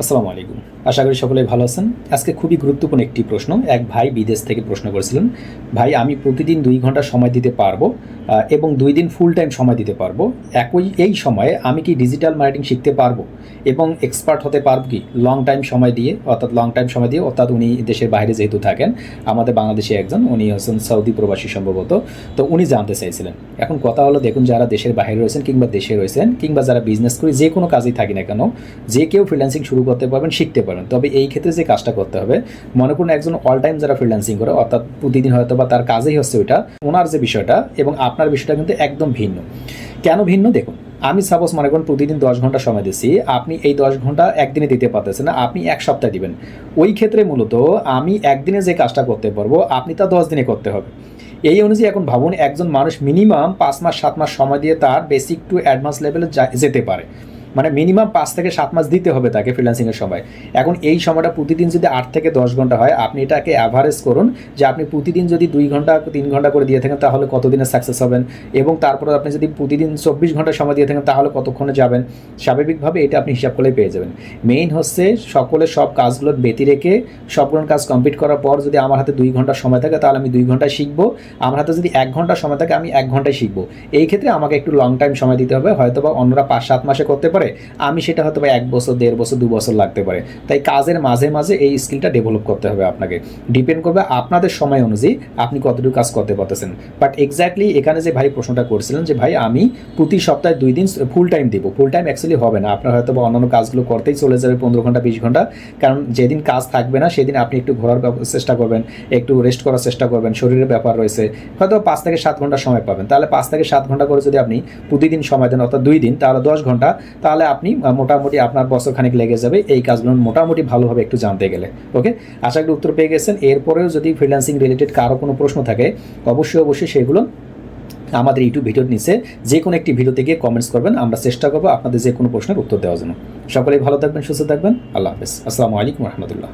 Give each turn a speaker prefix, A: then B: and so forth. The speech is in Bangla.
A: আসসালামু আলাইকুম। আশা করি সকলে ভালো আছেন। আজকে খুবই গুরুত্বপূর্ণ একটি প্রশ্ন। এক ভাই বিদেশ থেকে প্রশ্ন করেছিলেন, ভাই, আমি প্রতিদিন দুই ঘণ্টা সময় দিতে পারব এবং দুই দিন ফুল টাইম সময় দিতে পারব? একই, এই সময়ে আমি কি ডিজিটাল মার্কেটিং শিখতে পারব এবং এক্সপার্ট হতে পারব কি? লং টাইম সময় দিয়ে, অর্থাৎ লং টাইম সময় দিয়ে, অর্থাৎ উনি দেশের বাইরে যেহেতু থাকেন, আমাদের বাংলাদেশে একজন, উনি হচ্ছেন সৌদি প্রবাসী সম্ভবত। তো উনি জানতে চাইছিলেন, এখন কথা হলো দেখুন যারা দেশের বাইরে রয়েছেন কিংবা দেশে রয়েছেন, কিংবা যারা বিজনেস করে যে কোনো কাজেই থাকি না কেন, যে কেউ ফ্রিল্যান্সিং শুরু করতে পারবেন, শিখতে পারবেন। তবে এই ক্ষেত্রে যে কাজটা করতে হবে, মনে করুন একজন অল টাইম যারা ফ্রিল্যান্সিং করে, অর্থাৎ প্রতিদিন হয়তো বা তার কাজেই হচ্ছে ওইটা, ওনার যে বিষয়টা এবং আপনার বিষয়টা কিন্তু একদম ভিন্ন। কেন ভিন্ন? দেখুন, আমি সাপোজ মনে করুন প্রতিদিন দশ ঘণ্টা সময় দিচ্ছি, আপনি এই দশ ঘণ্টা একদিনে দিতে পারতেছেন না, আপনি এক সপ্তাহে দিবেন। ওই ক্ষেত্রে মূলত আমি একদিনে যে কাজটা করতে পারব, আপনি তা দশ দিনে করতে হবে। এই অনুযায়ী এখন ভাবুন, একজন মানুষ মিনিমাম পাঁচ মাস, সাত মাস সময় দিয়ে তার বেসিক টু অ্যাডভান্স লেভেলে যেতে পারে। মানে মিনিমাম পাঁচ থেকে সাত মাস দিতে হবে তাকে ফ্রিল্যান্সিংয়ের সময়। এখন এই সময়টা প্রতিদিন যদি আট থেকে দশ ঘণ্টা হয়, আপনি এটাকে অ্যাভারেজ করুন যে আপনি প্রতিদিন যদি দুই ঘণ্টা, তিন ঘণ্টা করে দিয়ে থাকেন, তাহলে কতদিনে সাকসেস হবেন? এবং তারপরে আপনি যদি প্রতিদিন চব্বিশ ঘণ্টা সময় দিয়ে থাকেন, তাহলে কতক্ষণে যাবেন? স্বাভাবিকভাবে এটা আপনি হিসাব করলেই পেয়ে যাবেন। মেইন হচ্ছে সকলের সব কাজগুলো ব্যতি রেখে সবগুলো কাজ কমপ্লিট করার পর যদি আমার হাতে দুই ঘণ্টা সময় থাকে, তাহলে আমি দুই ঘন্টায় শিখব। আমার হাতে যদি এক ঘণ্টা সময় থাকে, আমি এক ঘন্টায় শিখব। এই ক্ষেত্রে আমাকে একটু লং টাইম সময় দিতে হবে। হয়তো বা অন্যরা পাঁচ সাত মাসে করতে পারে আমি সেটা হয়তো এক বছর, দেড় বছর, দু বছর লাগতে পারে। তাই কাজের মাঝে মাঝে এই স্কিলটা ডেভেলপ করতে হবে আপনাকে। ডিপেন্ড করবে আপনাদের সময় অনুযায়ী আপনি কতটুকু কাজ করতে পারতেছেন। বাট এক্স্যাক্টলি এখানে যে ভাই প্রশ্নটা করছিলেন যে, ভাই, আমি প্রতি সপ্তাহে দুই দিন ফুল টাইম দেবো। ফুল টাইম অ্যাকচুয়ালি হবে না। আপনার হয়তো বা অন্যান্য কাজগুলো করতেই চলে যাবে পনেরো ঘণ্টা, বিশ ঘণ্টা। কারণ যেদিন কাজ থাকবে না, সেদিন আপনি একটু ঘোরার চেষ্টা করবেন, একটু রেস্ট করার চেষ্টা করবেন, শরীরের ব্যাপার রয়েছে। হয়তো পাঁচ থেকে সাত ঘণ্টা সময় পাবেন। তাহলে পাঁচ থেকে সাত ঘণ্টা করে যদি আপনি প্রতিদিন সময় দেন, অর্থাৎ দুই দিন, তাহলে দশ ঘণ্টা তাহলে আপনি মোটামুটি আপনার বছর খানিক লেগে যাবে। এই কাজগুলো মোটামুটি ভালোভাবে একটু জানতে গেলে। ওকে? আশা করি উত্তর পেয়ে গেছেন। এরপরেও যদি ফ্রিল্যান্সিং রিলেটেড কারও কোনো প্রশ্ন থাকে, অবশ্যই অবশ্যই সেগুলো আমাদের ইউটিউব ভিডিওর নিচে যে কোনো একটি ভিডিওতে গিয়ে কমেন্টস করবেন। আমরা চেষ্টা করব আপনাদের যে কোনো প্রশ্নের উত্তর দেওয়ার জন্য। সকলেই ভালো থাকবেন, সুস্থ থাকবেন। আল্লাহ হাফেজ। আসসালামু আলাইকুম রহমতুল্লাহ।